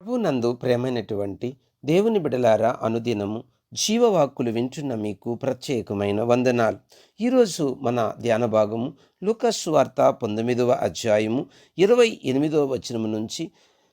ప్రభునందు ప్రేమైనటువంటి దేవుని బిడలారా అనుదినము జీవవాక్కులు వింటున్న మీకు ప్రత్యేకమైన వందనాలు. ఈరోజు మన ధ్యాన భాగము లూకస్ వార్త పంతొమ్మిదవ అధ్యాయము ఇరవై ఎనిమిదవ వచనం నుంచి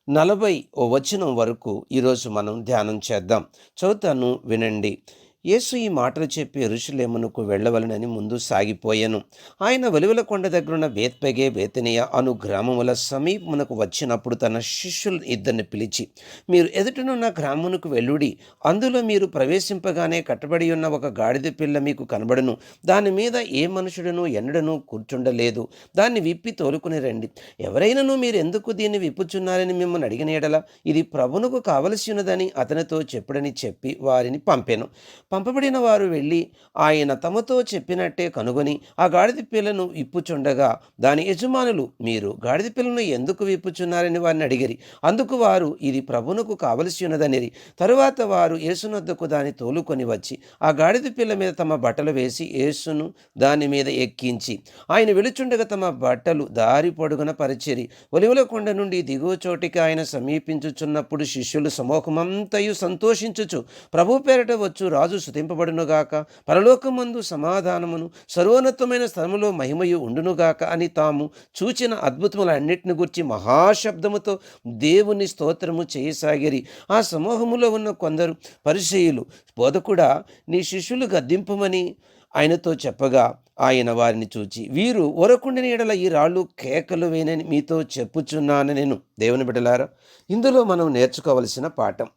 నలభై ఓ వచనం వరకు ఈరోజు మనం ధ్యానం చేద్దాం. చదువుతాను వినండి. యేసు ఈ మాటలు చెప్పి ఋషులేమునకు వెళ్ళవలనని ముందు సాగిపోయాను. ఆయన వెలువల కొండ దగ్గరున్న బేత్పెగే బేతనియ అను గ్రామముల సమీపమునకు వచ్చినప్పుడు తన శిష్యులు ఇద్దరిని పిలిచి మీరు ఎదుటనున్న గ్రామమునకు వెళ్ళుడి. అందులో మీరు ప్రవేశింపగానే కట్టబడి ఉన్న ఒక గాడిద పిల్ల మీకు కనబడును. దాని మీద ఏ మనుషుడను ఎన్నడను కూర్చుండలేదు. దాన్ని విప్పి తోలుకుని రండి. ఎవరైనాను మీరు ఎందుకు దీన్ని విప్పుచున్నారని మిమ్మల్ని అడిగిన ఎడల ఇది ప్రభునకు కావలసి ఉన్నదని అతనితో చెప్పుడని చెప్పి వారిని పంపాను. పంపబడిన వారు వెళ్ళి ఆయన తమతో చెప్పినట్టే కనుగొని ఆ గాడిద పిల్లను విప్పుచుండగా దాని యజమానులు మీరు గాడిద పిల్లను ఎందుకు విప్పుచున్నారని వారిని అడిగిరి. అందుకు వారు ఇది ప్రభునకు కావలసి ఉన్నదనిరి. తరువాత వారు యేసునొద్దకు దాన్ని తోలుకొని వచ్చి ఆ గాడిద పిల్ల మీద తమ బట్టలు వేసి యేసును దాని మీద ఎక్కించి ఆయన వెలుచుండగా తమ బట్టలు దారి పొడుగున పరిచిరి. ఒలివల కొండ నుండి దిగువ చోటికి ఆయన సమీపించుచున్నప్పుడు శిష్యులు సమూహమంతయు సంతోషించుచు ప్రభు పేరట వచ్చు రాజు స్థుతింపబడునుగాక పరలోకమందు సమాధానమును సర్వోన్నతమైన స్థలములో మహిమయు ఉండునుగాక అని తాము చూచిన అద్భుతములన్నిటిని గురించి మహాశబ్దముతో దేవుని స్తోత్రము చేయసాగిరి. ఆ సమూహములో ఉన్న కొందరు పరిచయులు బోధకుడా నీ శిష్యులు గద్దింపమని ఆయనతో చెప్పగా ఆయన వారిని చూచి వీరు ఒరకుండిన ఎడల ఈ రాళ్ళు కేకలు వేనని మీతో చెప్పుచున్నాను నేను దేవుని బిడ్డలారా. ఇందులో మనం నేర్చుకోవలసిన పాఠం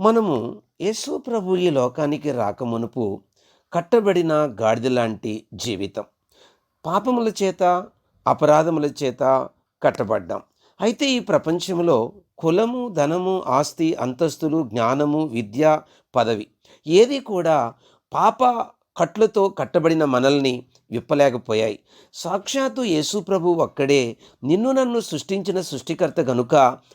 మనము యేసు ప్రభు ఈ లోకానికి రాకమునుపు కట్టబడిన గాడిద లాంటి జీవితం. పాపముల చేత అపరాధముల చేత కట్టబడ్డాం. అయితే ఈ ప్రపంచంలో కులము ధనము ఆస్తి అంతస్తులు జ్ఞానము విద్య పదవి ఏది కూడా పాప కట్లతో కట్టబడిన మనల్ని విప్పలేకపోయాయి. సాక్షాత్తు యేసు ప్రభు ఒక్కడే నిన్ను నన్ను సృష్టించిన సృష్టికర్త గనుక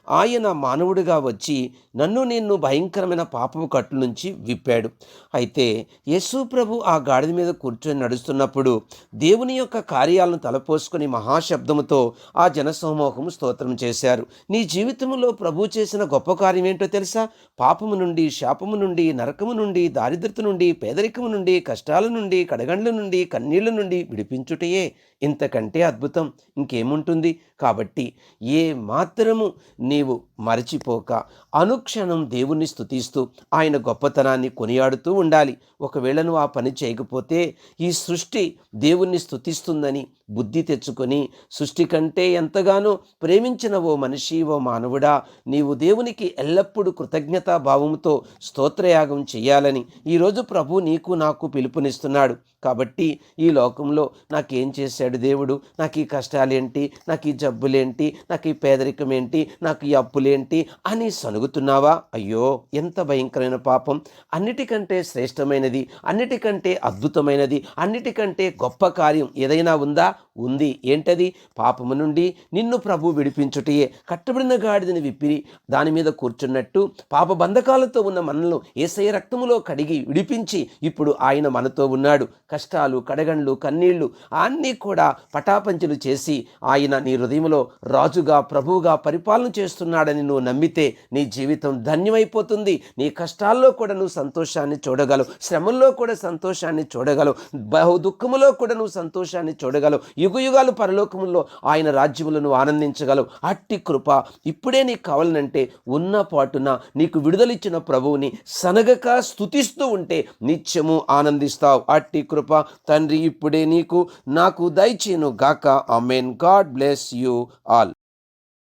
ఆయన మానవుడిగా వచ్చి నన్ను నిన్ను భయంకరమైన పాపపు కట్ల నుంచి విప్పాడు. అయితే యేసు ప్రభు ఆ గాడిద మీద కూర్చొని నడుస్తున్నప్పుడు దేవుని యొక్క కార్యాలను తలపోసుకొని మహాశబ్దముతో ఆ జనసమూహము స్తోత్రం చేశారు. నీ జీవితంలో ప్రభు చేసిన గొప్ప కార్యం ఏంటో తెలుసా? పాపము నుండి శాపము నుండి నరకము నుండి దారిద్రత నుండి పేదరికము నుండి కష్ట కష్టాల నుండి కడగండ్ల నుండి కన్నీళ్ళ నుండి విడిపించుటయే ఇంతకంటే అద్భుతం. ఇంకేముంటుంది? కాబట్టి ఏ మాత్రము నీవు మరచిపోక. అనుక్షణం దేవుణ్ణి స్థుతిస్తూ ఆయన గొప్పతనాన్ని కొనియాడుతూ ఉండాలి. ఒకవేళ నువ్వు ఆ పని చేయకపోతే ఈ సృష్టి దేవుణ్ణి స్థుతిస్తుందని బుద్ధి తెచ్చుకొని సృష్టి కంటే ఎంతగానో ప్రేమించిన ఓ మనిషి ఓ మానవుడా నీవు దేవునికి ఎల్లప్పుడూ కృతజ్ఞతా భావంతో స్తోత్రయాగం చేయాలని ఈరోజు ప్రభు నీకు నాకు పిలుపునిస్తున్నాడు. కాబట్టి ఈ లోకంలో నాకేం చేశాడు దేవుడు? నాకు ఈ కష్టాలేంటి? నాకు ఈ జబ్బులేంటి? నాకు ఈ పేదరికం ఏంటి నాకు ఈ అప్పులు అప్పులేంటి అని సనుగుతున్నావా అయ్యో ఎంత భయంకరమైన పాపం. అన్నిటికంటే శ్రేష్టమైనది అన్నిటికంటే అద్భుతమైనది అన్నిటికంటే గొప్ప కార్యం ఏదైనా ఉందా? ఉంది. ఏంటది? పాపము నుండి నిన్ను ప్రభు విడిపించుటయే. కట్టబడిన గాడిదని విప్పిరి. దాని మీద కూర్చున్నట్టు పాప బంధకాలతో ఉన్న మనల్ని ఏసయ రక్తములో కడిగి విడిపించి ఇప్పుడు ఆయన మనతో ఉన్నాడు. కష్టాలు కడగండ్లు కన్నీళ్ళు అన్నీ కూడా పటాపంచులు చేసి ఆయన నీ హృదయంలో రాజుగా ప్రభువుగా పరిపాలన చేస్తున్నాడని నువ్వు నమ్మితే నీ జీవితం ధన్యమైపోతుంది. నీ కష్టాల్లో కూడా నువ్వు సంతోషాన్ని చూడగలవు. శ్రమల్లో కూడా సంతోషాన్ని చూడగలవు. బహు దుఃఖములో కూడా నువ్వు సంతోషాన్ని చూడగలవు. యుగయుగాలు పరలోకములో ఆయన రాజ్యములను ఆనందించగలవు. అట్టి కృప ఇప్పుడే నీకు కావాలనంటే ఉన్న పాటున నీకు విడుదలిచ్చిన ప్రభువుని సనగక స్థుతిస్తూ ఉంటే నిత్యము ఆనందిస్తావు. అట్టి కృప తండ్రి ఇప్పుడే నీకు నాకు దయచేను గాక amen God bless you all.